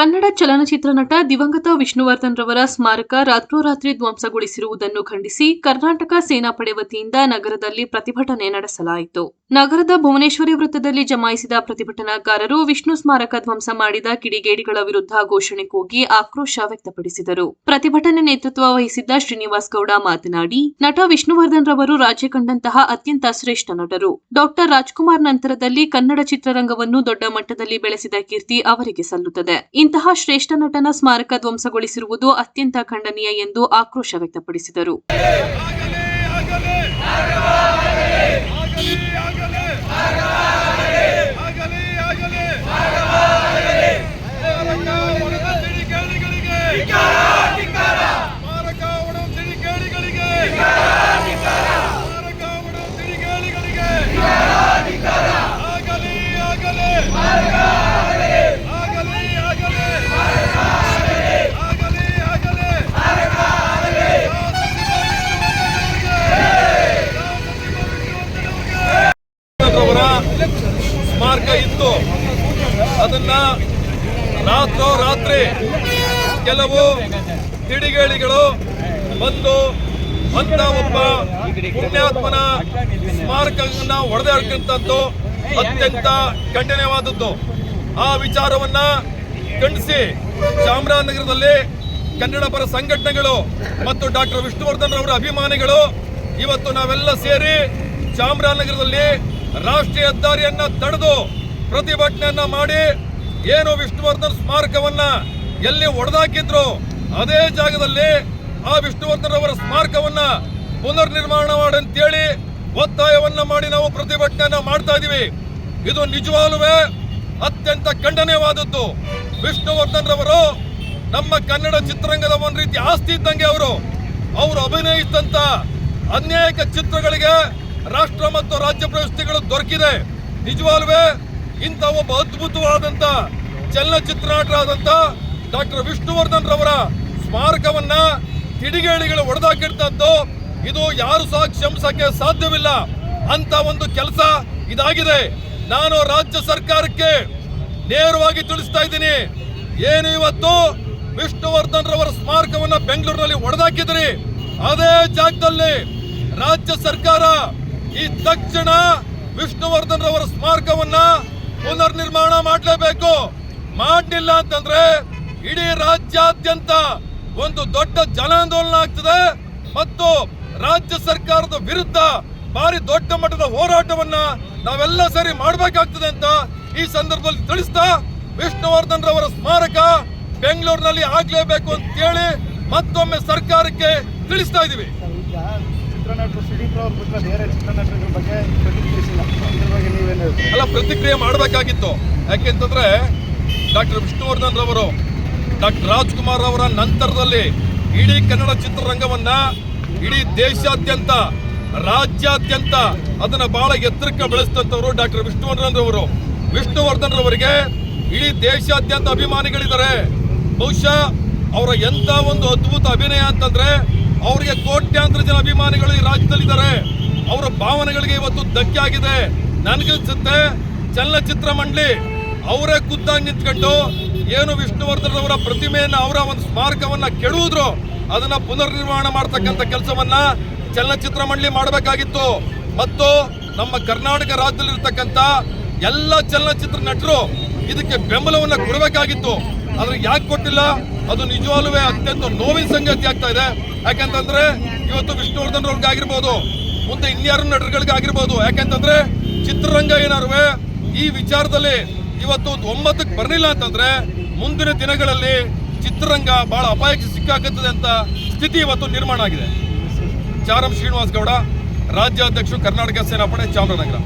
ಕನ್ನಡ ಚಲನಚಿತ್ರ ನಟ ದಿವಂಗತ ವಿಷ್ಣುವರ್ಧನ್ ರವರ ಸ್ಮಾರಕ ರಾತ್ರೋರಾತ್ರಿ ಧ್ವಂಸಗೊಳಿಸಿರುವುದನ್ನು ಖಂಡಿಸಿ ಕರ್ನಾಟಕ ಸೇನಾಪಡೆ ವತಿಯಿಂದ ನಗರದಲ್ಲಿ ಪ್ರತಿಭಟನೆ ನಡೆಸಲಾಯಿತು. ನಗರದ ಭುವನೇಶ್ವರಿ ವೃತ್ತದಲ್ಲಿ ಜಮಾಯಿಸಿದ ಪ್ರತಿಭಟನಾಕಾರರು ವಿಷ್ಣು ಸ್ಮಾರಕ ಧ್ವಂಸ ಮಾಡಿದ ಕಿಡಿಗೇಡಿಗಳ ವಿರುದ್ಧ ಘೋಷಣೆ ಕೂಗಿ ಆಕ್ರೋಶ ವ್ಯಕ್ತಪಡಿಸಿದರು ಪ್ರತಿಭಟನೆ ನೇತೃತ್ವ ವಹಿಸಿದ್ದ ಶ್ರೀನಿವಾಸ್ ಗೌಡ ಮಾತನಾಡಿ ನಟ ವಿಷ್ಣುವರ್ಧನ್ ರವರು ರಾಜ್ಯ ಕಂಡಂತಹ ಅತ್ಯಂತ ಶ್ರೇಷ್ಠ ನಟರು ಡಾಕ್ಟರ್ ರಾಜ್ಕುಮಾರ್ ನಂತರದಲ್ಲಿ ಕನ್ನಡ ಚಿತ್ರರಂಗವನ್ನು ದೊಡ್ಡ ಮಟ್ಟದಲ್ಲಿ ಬೆಳೆಸಿದ ಕೀರ್ತಿ ಅವರಿಗೆ ಸಲ್ಲುತ್ತದೆ ಇಂತಹ ಶ್ರೇಷ್ಠ ನಟನ ಸ್ಮಾರಕ ಧ್ವಂಸಗೊಳಿಸಿರುವುದು ಅತ್ಯಂತ ಖಂಡನೀಯ ಎಂದು ಆಕ್ರೋಶ ವ್ಯಕ್ತಪಡಿಸಿದರು 下一个 ರಾತ್ರೋ ರಾತ್ರಿ ಕೆಲವು ಕಿಡಿಗೇಡಿಗಳು ಬಂದು ಅಂತ ಒಬ್ಬ ಪುಣ್ಯಾತ್ಮನ ಸ್ಮಾರಕವನ್ನ ಹೊಡೆದಾಡ್ಕೊಂತದ್ದು ಅತ್ಯಂತ ಖಂಡನೀಯವಾದದ್ದು ಆ ವಿಚಾರವನ್ನ ಖಂಡಿಸಿ ಚಾಮರಾಜನಗರದಲ್ಲಿ ಕನ್ನಡ ಪರ ಸಂಘಟನೆಗಳು ಮತ್ತು ಡಾಕ್ಟರ್ ವಿಷ್ಣುವರ್ಧನ್ ಅವರ ಅಭಿಮಾನಿಗಳು ಇವತ್ತು ನಾವೆಲ್ಲ ಸೇರಿ ಚಾಮರಾಜನಗರದಲ್ಲಿ ರಾಷ್ಟ್ರೀಯ ಹೆದ್ದಾರಿಯನ್ನ ತಡೆದು ಪ್ರತಿಭಟನೆಯನ್ನ ಮಾಡಿ ಏನು ವಿಷ್ಣುವರ್ಧನ್ ಸ್ಮಾರಕವನ್ನ ಎಲ್ಲಿ ಒಡೆದಾಕಿದ್ರು ಅದೇ ಜಾಗದಲ್ಲಿ ಆ ವಿಷ್ಣುವರ್ಧನ್ ಅವರ ಸ್ಮಾರಕವನ್ನ ಪುನರ್ ನಿರ್ಮಾಣ ಮಾಡಂತೇಳಿ ಒತ್ತಾಯವನ್ನ ಮಾಡಿ ನಾವು ಪ್ರತಿಭಟನೆಯನ್ನ ಮಾಡ್ತಾ ಇದೀವಿ. ಇದು ನಿಜವಾಗ್ಲೂ ಅತ್ಯಂತ ಖಂಡನೀಯವಾದದ್ದು. ವಿಷ್ಣುವರ್ಧನ್ ರವರು ನಮ್ಮ ಕನ್ನಡ ಚಿತ್ರರಂಗದ ಒಂದು ರೀತಿ ಆಸ್ತಿ ಇದ್ದಂಗೆ ಅವರು. ಅವರು ಅಭಿನಯಿಸಿದಂತ ಅನೇಕ ಚಿತ್ರಗಳಿಗೆ ರಾಷ್ಟ್ರ ಮತ್ತು ರಾಜ್ಯ ಪ್ರಶಸ್ತಿಗಳು ದೊರಕಿದೆ. ನಿಜವಾಗ್ಲೂ ಇಂಥ ಒಬ್ಬ ಅದ್ಭುತವಾದಂತ ಚಲನಚಿತ್ರ ನಟರಾದಂತ ಡಾಕ್ಟರ್ ವಿಷ್ಣುವರ್ಧನ್ ರವರ ಸ್ಮಾರಕವನ್ನ ಕಿಡಿಗೇಡಿಗಳು ಒಡೆದಾಕಿರ್ತದ್ದು ಇದು ಯಾರು ಸಹ ಕ್ಷಮಿಸಕ್ಕೆ ಸಾಧ್ಯವಿಲ್ಲ. ಅಂತ ಒಂದು ಕೆಲಸ ಇದಾಗಿದೆ. ನಾನು ರಾಜ್ಯ ಸರ್ಕಾರಕ್ಕೆ ನೇರವಾಗಿ ತಿಳಿಸ್ತಾ ಇದ್ದೀನಿ. ಏನು ಇವತ್ತು ವಿಷ್ಣುವರ್ಧನ್ ರವರ ಸ್ಮಾರಕವನ್ನ ಬೆಂಗಳೂರಿನಲ್ಲಿ ಒಡೆದಾಕಿದ್ರಿ ಅದೇ ಜಾಗದಲ್ಲಿ ರಾಜ್ಯ ಸರ್ಕಾರ ಈ ತಕ್ಷಣ ವಿಷ್ಣುವರ್ಧನ್ ರವರ ಸ್ಮಾರಕವನ್ನ ಪುನರ್ ನಿರ್ಮಾಣ ಮಾಡಲೇಬೇಕು. ಮಾಡಲಿಲ್ಲ ಅಂತಂದ್ರೆ ಇಡೀ ರಾಜ್ಯಾದ್ಯಂತ ಒಂದು ದೊಡ್ಡ ಜನಾಂದೋಲನ ಆಗ್ತದೆ ಮತ್ತು ರಾಜ್ಯ ಸರ್ಕಾರದ ವಿರುದ್ಧ ಭಾರಿ ದೊಡ್ಡ ಮಟ್ಟದ ಹೋರಾಟವನ್ನ ನಾವೆಲ್ಲ ಸರಿ ಮಾಡಬೇಕಾಗ್ತದೆ ಅಂತ ಈ ಸಂದರ್ಭದಲ್ಲಿ ತಿಳಿಸ್ತಾ ವಿಷ್ಣುವರ್ಧನ್ ರವರ ಸ್ಮಾರಕ ಬೆಂಗಳೂರಿನಲ್ಲಿ ಆಗ್ಲೇಬೇಕು ಅಂತ ಹೇಳಿ ಮತ್ತೊಮ್ಮೆ ಸರ್ಕಾರಕ್ಕೆ ತಿಳಿಸ್ತಾ ಇದೀವಿ ಚಿತ್ರನಟರು ಅವ್ರ ಬಿಟ್ಟರೆ ಬೇರೆ ಚಿತ್ರನಟರ ಬಗ್ಗೆ ಪ್ರತಿಕ್ರಿಯಿಸಿಲ್ಲ. ನೀವೇನು ಅಲ್ಲ, ಪ್ರತಿಕ್ರಿಯೆ ಮಾಡಬೇಕಾಗಿತ್ತು. ಯಾಕೆಂತಂದ್ರೆ ಡಾಕ್ಟರ್ ವಿಷ್ಣುವರ್ಧನ್ ರವರು, ಡಾಕ್ಟರ್ ರಾಜ್ಕುಮಾರ್ ಅವರ ನಂತರದಲ್ಲಿ ಇಡೀ ಕನ್ನಡ ಚಿತ್ರರಂಗವನ್ನ ಇಡೀ ದೇಶಾದ್ಯಂತ, ರಾಜ್ಯಾದ್ಯಂತ ಅದನ್ನ ಬಹಳ ಎತ್ತರಕ್ಕೆ ಬೆಳೆಸಿದಂಥವ್ರು ಡಾಕ್ಟರ್ ವಿಷ್ಣುವರ್ಧನ್ ರವರು. ವಿಷ್ಣುವರ್ಧನ್ ರವರಿಗೆ ಇಡೀ ದೇಶಾದ್ಯಂತ ಅಭಿಮಾನಿಗಳಿದ್ದಾರೆ. ಬಹುಶಃ ಅವರ ಎಂಥ ಒಂದು ಅದ್ಭುತ ಅಭಿನಯ ಅಂತಂದ್ರೆ ಅವರಿಗೆ ಕೋಟ್ಯಾಂತರ ಜನ ಅಭಿಮಾನಿಗಳು ಈ ರಾಜ್ಯದಲ್ಲಿದ್ದಾರೆ. ಅವರ ಭಾವನೆಗಳಿಗೆ ಇವತ್ತು ಧಕ್ಕೆ ಆಗಿದೆ ನನಗನ್ಸುತ್ತೆ ಚಲನಚಿತ್ರ ಮಂಡಳಿ ಅವರೇ ಖುದ್ದಾಗಿ ನಿಂತ್ಕೊಂಡು ಏನು ವಿಷ್ಣುವರ್ಧನ್ ಅವರ ಪ್ರತಿಮೆಯನ್ನು ಅವರ ಒಂದು ಸ್ಮಾರಕವನ್ನ ಕೆಡುವುದ್ರು ಅದನ್ನ ಪುನರ್ ನಿರ್ಮಾಣ ಮಾಡ್ತಕ್ಕಂಥ ಕೆಲಸವನ್ನ ಚಲನಚಿತ್ರ ಮಂಡಳಿ ಮಾಡಬೇಕಾಗಿತ್ತು. ಮತ್ತು ನಮ್ಮ ಕರ್ನಾಟಕ ರಾಜ್ಯದಲ್ಲಿರ್ತಕ್ಕಂಥ ಎಲ್ಲ ಚಲನಚಿತ್ರ ನಟರು ಇದಕ್ಕೆ ಬೆಂಬಲವನ್ನ ಕೊಡಬೇಕಾಗಿತ್ತು. ಆದ್ರೆ ಯಾಕೆ ಕೊಟ್ಟಿಲ್ಲ? ಅದು ನಿಜವಾಗ್ಲೂ ಅತ್ಯಂತ ನೋವಿನ ಸಂಗತಿ ಆಗ್ತಾ ಇದೆ. ಯಾಕಂತಂದ್ರೆ ಇವತ್ತು ವಿಷ್ಣುವರ್ಧನ್ ಅವ್ರಿಗಾಗಿರ್ಬೋದು ಮುಂದೆ ಇನ್ಯಾರು ನಟರುಗಳಿಗಾಗಿರ್ಬೋದು ಯಾಕೆಂತಂದ್ರೆ ಚಿತ್ರರಂಗ ಏನಾರುವೆ, ಈ ವಿಚಾರದಲ್ಲಿ ಇವತ್ತು ಒಂಬತ್ತಕ್ಕೆ ಬರಲಿಲ್ಲ ಅಂತಂದ್ರೆ ಮುಂದಿನ ದಿನಗಳಲ್ಲಿ ಚಿತ್ರರಂಗ ಬಹಳ ಅಪಾಯಕ್ಕೆ ಸಿಕ್ಕಾಕುತ್ತದೆ ಅಂತ ಸ್ಥಿತಿ ಇವತ್ತು ನಿರ್ಮಾಣ ಆಗಿದೆ. ಚಾರಂ ಶ್ರೀನಿವಾಸ್ ಗೌಡ ರಾಜ್ಯಾಧ್ಯಕ್ಷರು ಕರ್ನಾಟಕ ಸೇನಾಪಡೆ ಚಾಮರಾಜನಗರ.